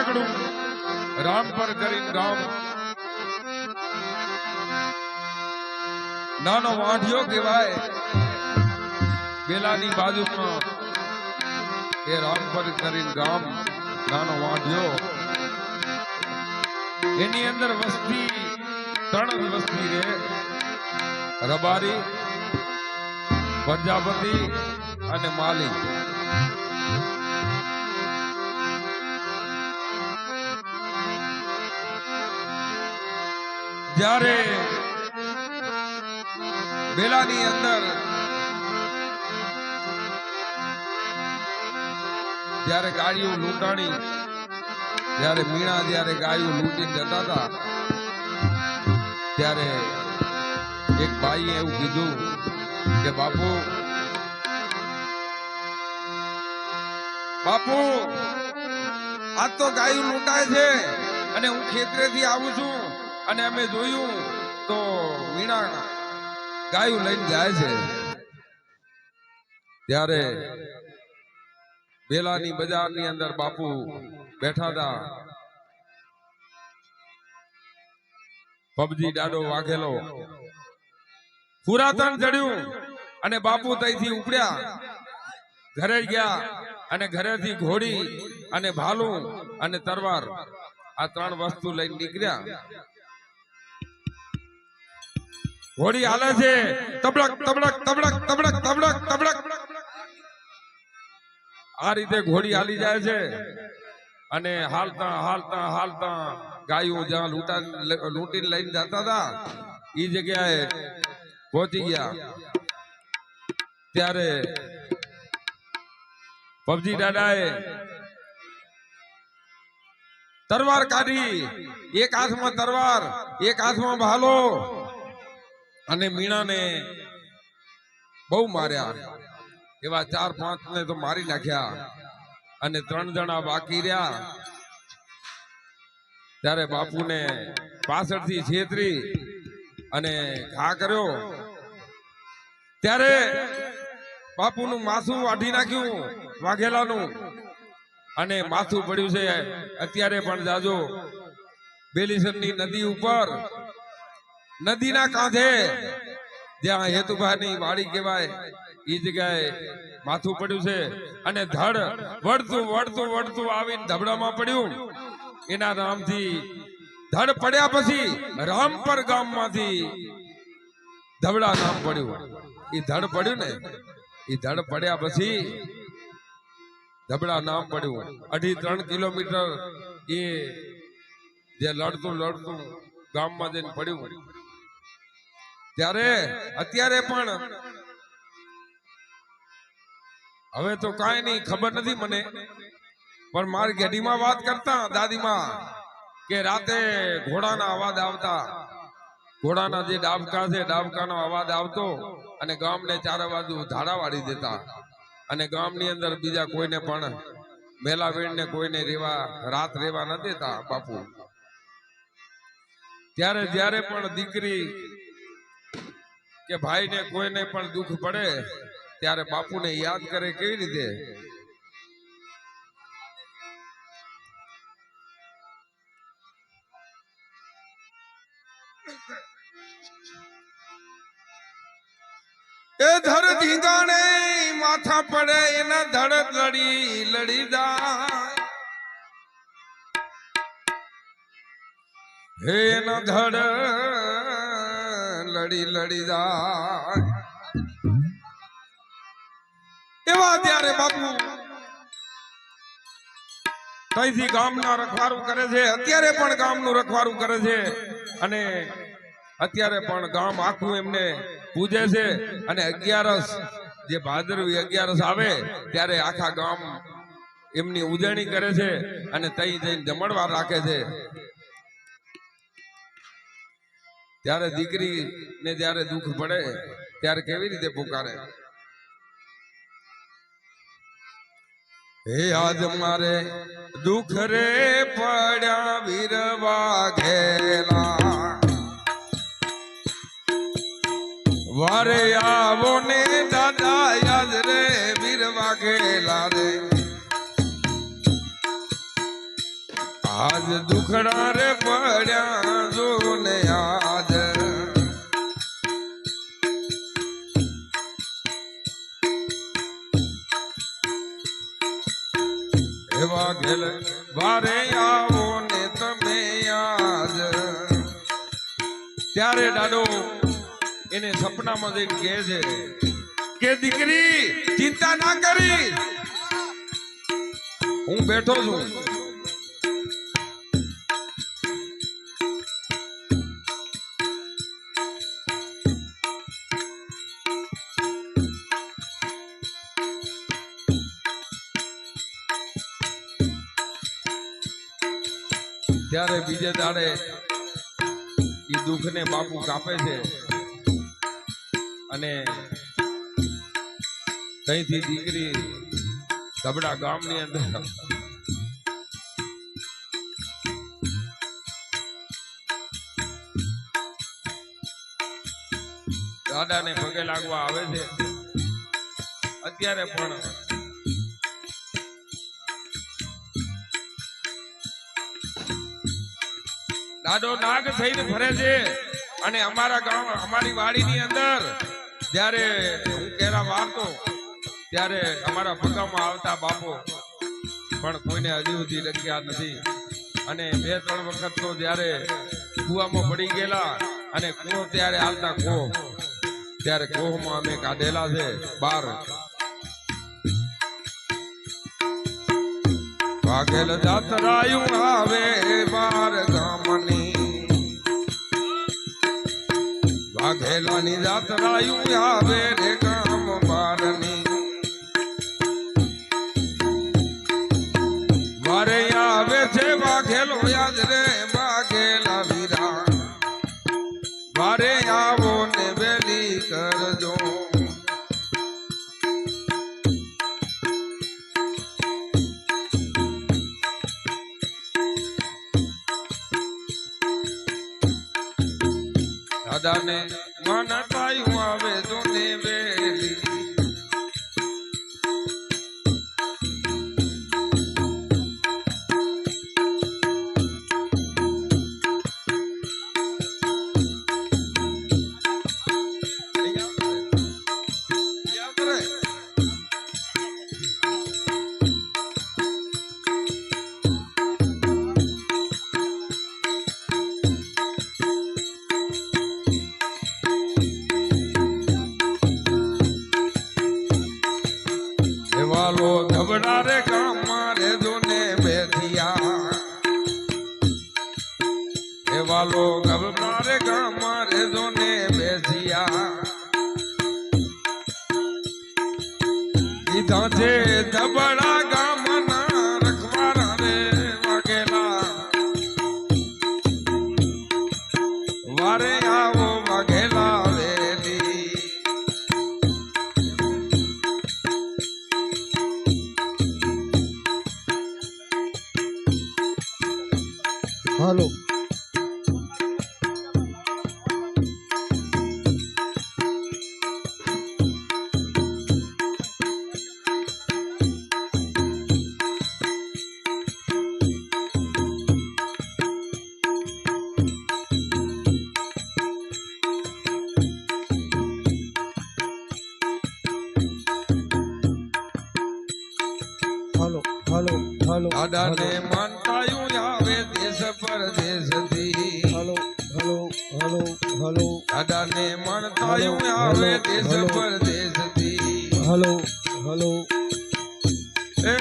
નાનકડું રામપર કરીને ગામ નાનો વાંઢિયો કહેવાય. બેલાની બાજુમાં એ રામપર કરીને ગામ નાનો વાંઢિયો. એની અંદર વસ્તી, ત્રણ વસ્તી રે રબારી પ્રજાપતિ અને માલી. જ્યારે બેલાની અંદર જ્યારે ગાડીઓ લૂંટાણી, જ્યારે મીણા જ્યારે ગાયો લૂંટી જતા હતા, ત્યારે એક ભાઈએ એવું કીધું કે, બાપુ બાપુ, આજ તો ગાયું લૂંટાય છે અને હું ખેતરેથી આવું છું. અને અમે જોયું તો વીણા ગાયું લઈને જાય છે. ત્યારે બેલાની બજારની અંદર બાપુ બેઠા હતા. પબજી ડાડો વાઘેલો. પુરાતન ચડ્યું અને બાપુ ત્યાંથી ઉપડ્યા. ઘરે ગયા અને ઘરેથી ઘોડી અને ભાલું અને તરવાર આ ત્રણ વસ્તુ લઈને નીકળ્યા. ઘોડી હાલે છે. તબડક તબડક તબડક તબડક તબડક તબડક આ રીતે ઘોડી હાલી જાય છે. અને હાલતા હાલતા હાલતા ગાયો જ્યાં લૂંટા, લૂંટીને લઈને જતા હતા એ જગ્યાએ પહોંચી ગયા. ત્યારે પબજી દાદાએ તરવાર કાઢી. એક હાથમાં તરવાર, એક હાથમાં ભાલો. અને મીણાને બહુ માર્યા. એવા ચાર પાંચ ને તો મારી નાખ્યા. અને ત્રણ જણા બાકી રહ્યા. ત્યારે બાપુને પાછળથી છેતરી અને ઘા કર્યો. ત્યારે બાપુનું માથું વાઢી નાખ્યું, વાઘેલાનું. અને માથું પડ્યું છે, અત્યારે પણ જાજો બેલીસરની નદી ઉપર નદીના કાંઠે. જ્યાં હેતુભાની વાડી કહેવાય એ જગ્યાએ માથું પડ્યું છે અને ધડ વળતું વળતું વળતું આવીને ધબડામાં પડ્યું. એના નામથી ધડ પડ્યા પછી રામપર ગામમાંથી ધબડા નામ પડ્યું. એ ધડ પડ્યું ને? એ ધડ પડ્યા પછી ધબડા નામ પડ્યું. અઢી ત્રણ કિલોમીટર એ જે લડતું લડતું ગામમાં જઈને પડ્યું. ત્યારે અત્યારે પણ હવે તો કાંઈ નહીં, ખબર નથી મને. પણ મારી ગેડીમાં વાત કરતા દાદીમાં કે રાતે ઘોડાના અવાજ આવતા. ઘોડાના જે ડાબકા છે, ડાબકાનો અવાજ આવતો અને ગામને ચારે બાજુ ધાડા વાળી દેતા. અને ગામની અંદર બીજા કોઈને પણ મેલાવેણને કોઈને રેવા, રાત રેવા ન દેતા બાપુ. ત્યારે જ્યારે પણ દીકરી કે ભાઈને કોઈને પણ દુઃખ પડે, ત્યારે બાપુને યાદ કરે કેવી રીતે? એ ધર ધીંગાણે માથા પડે, એના ધડ લડી લડી જાય. હે એના ધડ લડી લડી જાય. એવા ત્યારે બાપુ ત્યાંથી ગામના રખવારું કરે છે. અત્યારે પણ ગામનું રખવારું કરે છે. અને અત્યારે પણ ગામ આખું એમને પૂજે છે. અને અગિયારસ, જે ભાદરવી અગિયારસ આવે, ત્યારે આખા ગામ એમની ઉજવણી કરે છે. અને તઈ જઈને જમણવાર રાખે છે. ત્યારે દીકરીને જ્યારે દુઃખ પડે, ત્યારે કેવી રીતે પુકારે? હે આજ મારે દુઃખ રે પડ્યા વીરવા ઘેલા. વારે આવો ને દાદા યાદ રે વીરવા ઘેલા રે. આજ દુખડા રે પડ્યા જો ને ત્યારે દાડો એને સપનામાં જઈને કહે છે કે દીકરી, ચિંતા ના કરી. હું બેઠો છું. ત્યારે બીજે દાડે દુઃખને બાપુ કાપે છે. અને કઈથી દીકરી ધબડા ગામની અંદર દાદાને પગે લાગવા આવે છે. અત્યારે પણ દાદો નાગ થઈને ફરે છે. અને અમારા ગામ, અમારી વાડીની અંદર જ્યારે હું કેરા વારતો ત્યારે અમારા ભગામાં આવતા બાપો પણ કોઈને હજી સુધી લખ્યા નથી. અને બે, ત્રણ વખત તો જ્યારે કુવામાં પડી ગયેલા અને કુવો ત્યારે આવતા કોહ ત્યારે કોહમાં અમે કાઢેલા છે બાર. વાઘેલ જાતરાયું આવે બાર વાઘેલાની જાતરાયું આવે રે કામ બારની. મારે આવે છે વાઘેલો યાદ રે. કીધા છે દાદાને માનતાયું આવે દેશ પરદેશથી. Hello hello hello hello. દાદાને માનતાયું આવે દેશ પરદેશથી. Hello hello. એ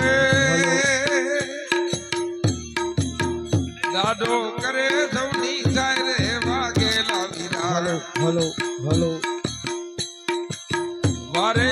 દાદો કરે સૌની સારે વાગેલા હલો હલો હાલો. વારે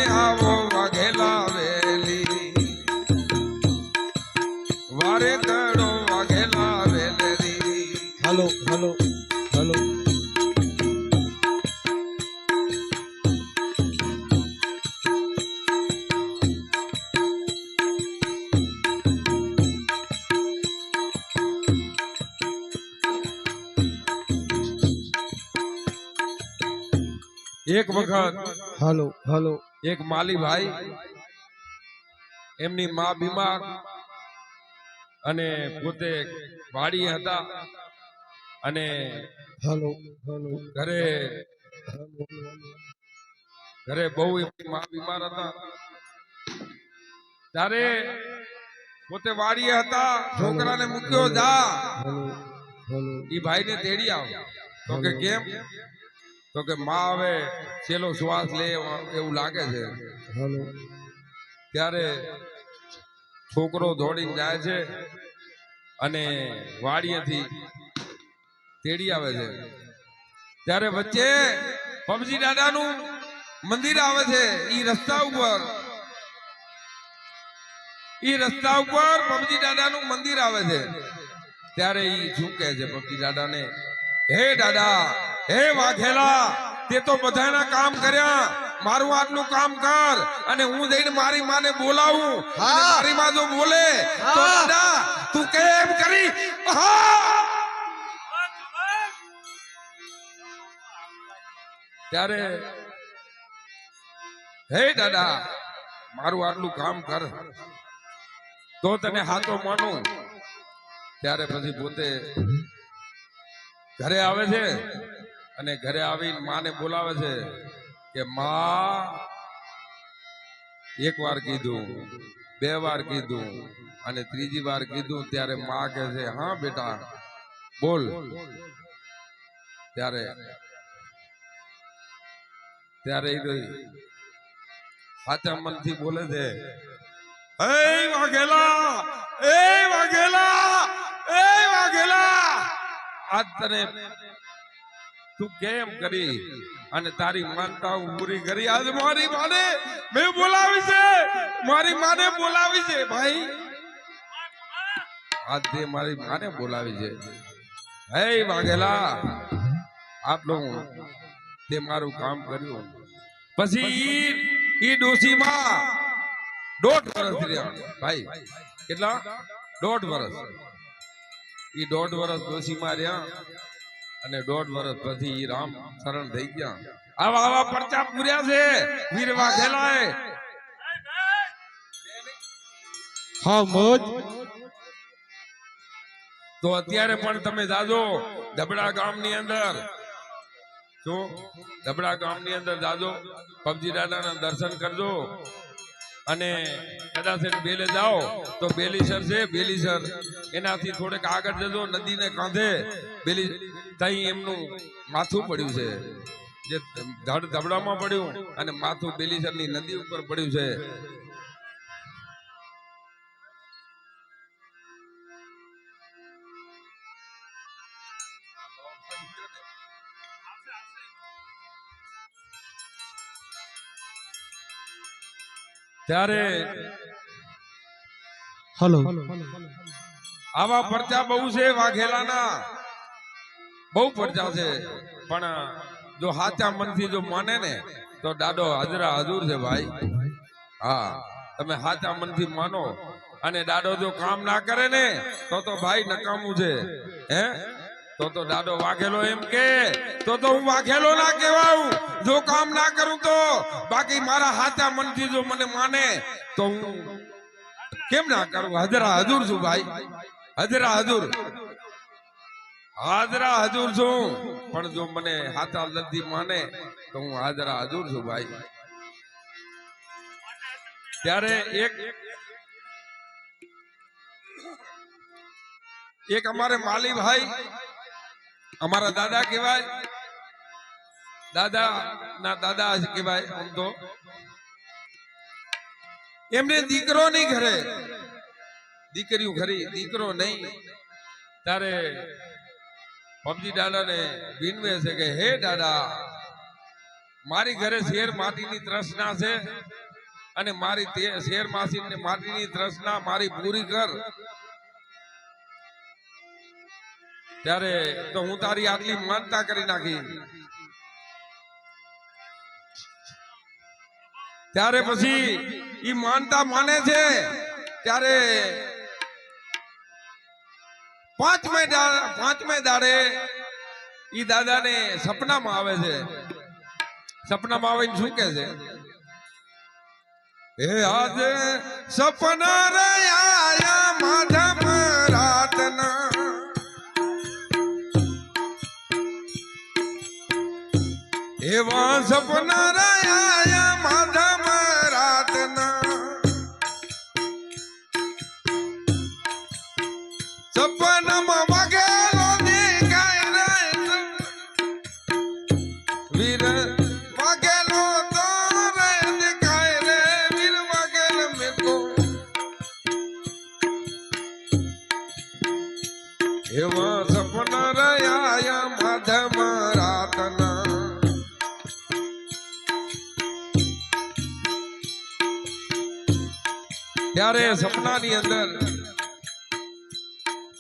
વખત હલો હલો. એક માલી ભાઈ એમની માં બીમાર અને પોતે વાડી હતા અને હલો. હલો ઘરે ઘરે બહુ એમની માં બીમાર હતા. ત્યારે પોતે વાડીએ હતા છોકરાને મૂક્યો જા. ઈ ભાઈને તેડી આવ. તો કે કેમ? તો કે માં હવે છેલ્લો શ્વાસ લે એવું લાગે છે. ત્યારે છોકરો દોડીને જાય છે અને વાડીએથી તેડી આવે છે. ત્યારે વચ્ચે પબજી દાદાનું મંદિર આવે છે. ઈ રસ્તા ઉપર. ઈ રસ્તા ઉપર પબજી દાદાનું મંદિર આવે છે. ત્યારે ઈ શું કહે છે પબજી દાદાને. હે દાદા હે વાઘેલા તે તો બધાના કામ કર્યા. મારું આટલું કામ કર અને હું જઈને મારી માને બોલાવું. મારી માં જો બોલે તો દાદા તું કેમ કરી? ત્યારે હે દાદા મારું આટલું કામ કર. તો તને હાથો માનું. ત્યારે પછી પોતે ઘરે આવે છે. અને ઘરે આવીને માને બોલાવે છે કે, માં એક વાર કીધું, બે વાર કીધું અને ત્રીજી વાર કીધું ત્યારે માં કહે છે. હા, બેટા, બોલ. ત્યારે ત્યારે એ સાચા મનથી બોલે છે, એ વાઘેલા એ વાઘેલા એ વાઘેલા. આજ તને તું કેમ કરી? અને તારી માનતા પૂરી કરી. આજ મારી માને મેં બોલાવી છે. મારી માને બોલાવી છે, ભાઈ. આજે મારી માને બોલાવી છે. હે વાઘેલા આટલું તે મારું કામ કર્યું. પછી ઈ ડોશીમાં દોઢ વર્ષ રહ્યા. ભાઈ, કેટલા? દોઢ વર્ષ ઈ દોઢ વર્ષ ડોશીમાં રહ્યા. અને દોઢ વર્ષ પછી રામ શરણ થઈ ગયા. આવા આવા પરચા પૂર્યા છે. વીર વાઘેલાએ હા, મોજ. તો અત્યારે પણ તમે જાજો ધબડા ગામની અંદર. શું ધબડા ગામની અંદર જાજો. પબજી દાદાના દર્શન કરજો. અને કદાચ બેલે જાઓ તો બેલીસર છે, બેલીસર. એનાથી થોડેક આગળ જજો, નદીને કાંધે. બેલી તઈ એમનું માથું પડ્યું છે. જે ધડ ધબડામાં પડ્યું અને માથું બેલીસરની નદી ઉપર પડ્યું છે. ત્યારે હલો. આવા પરચા બહુ છે વાઘેલાના. બહુ પરચા છે. પણ જો સાચા મનથી જો માને ને, તો દાદો હાજરા હજુર છે ભાઈ. હા, તમે સાચા મનથી માનો. અને દાડો જો કામ ના કરે ને, તો તો ભાઈ નકામું છે. હે? તો તો દાડો વાઘેલો એમ કે, તો તો હું વાઘેલો ના કહેવાઉં. જો કામ ના કરું તો, બાકી મારા હાથા મનથી જો મને માને, તો હું કેમ ના કરું? હજરા હજુર છું ભાઈ. હજરા હજુર. હાજરા હજુર છું. પણ જો મને હાથા લદ્દી માને, તો હું હાજરા હજુર છું ભાઈ. ત્યારે એક એક અમારે માલી ભાઈ, અમારા દાદા કહેવાય. દાદા ના દાદા કહેવાય આમ તો. એમને દીકરો નહીં ઘરે. દીકરીઓ ઘરે, દીકરો નહીં. ત્યારે પબજી દાદાને વિનવે છે કે, હે દાદા, મારી ઘરે શેર માટીની તૃષ્ણા છે અને મારી શેર માસી માટીની તૃષ્ણા મારી પૂરી કર. ત્યારે તો હું તારી આટલી માનતા કરી નાખી. ત્યારે પછી ઈ માનતા માને છે, ત્યારે પાંચમે પાંચમે દાડે ઈ દાદાને સપનામાં આવે છે. સપનામાં આવીને શું કે છે? એ આજે સપના રે આયા માધમ રાતના. એવા સપના રે સપનામાં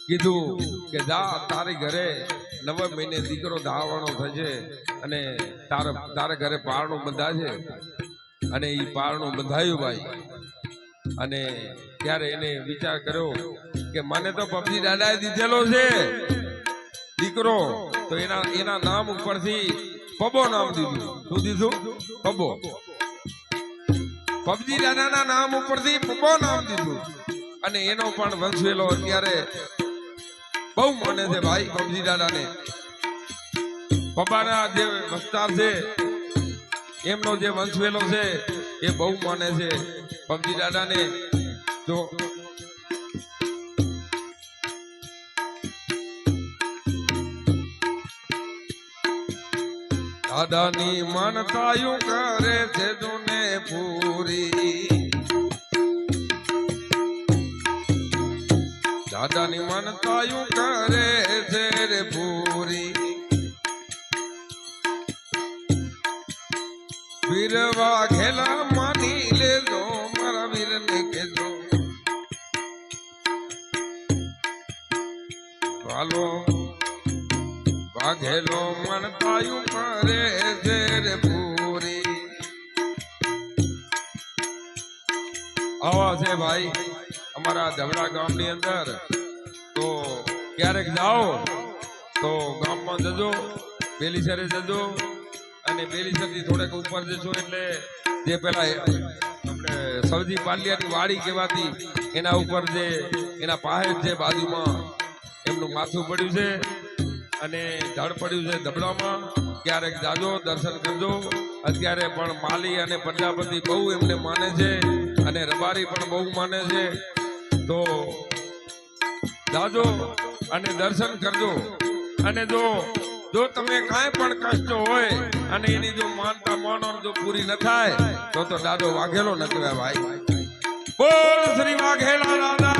કીધું કે જા, તારી ઘરે નવ મહિને દીકરો ધાવાનો થશે અને તારે તારે ઘરે પારણું બંધાશે. અને એ પારણું બંધાયું ભાઈ. અને ત્યારે એને વિચાર કર્યો કે મને તો પબજી દાદાએ દીધેલો છે. દીકરો, તો એના એના નામ ઉપરથી પબો નામ દીધું. શું દીધું? પબો. પબજી દાદાના નામ ઉપરથી પબો નામ દીધું. અને એનો પણ વંશવેલો અત્યારે બહુ માને છે ભાઈ પબજી દાદાને. પપ્પાના જે વસ્તાર છે, એમનો જે વંશવેલો છે, એ બહુ માને છે. પબજી દાદાને તો દાદાની માનતાયું કરે છે દુને પૂરી. દાદાની માનતાયું કરે છે રે પૂરી વીરવા ઘેલા ધબડા ગામની અંદર, તો ક્યારેક જાઓ, તો ગામમાં જજો બેલીસરે જજો, અને બેલીસરથી થોડેક ઉપર જશો એટલે જે પેલા આપણે સૌજી પાલિયાની વાડી કહેવાતી, એના ઉપર જે, એના પાસે જે બાજુમાં એમનું માથું પડ્યું છે, અને ધડ પડ્યું છે ધબડામાં, ક્યારેક જાજો, દર્શન કરજો. અત્યારે પણ માલી અને પ્રજાપતિ બહુ એમને માને છે, અને રબારી પણ બહુ માને છે. તો જાજો અને દર્શન કરજો. અને જો જો તમે કાંઈ પણ કષ્ટ હોય અને એની જો માનતા માનો જો પૂરી ન થાય, તો તો દાદો વાઘેલો ન કહેવાય ભાઈ. બોલ શ્રી વાઘેલા દાદા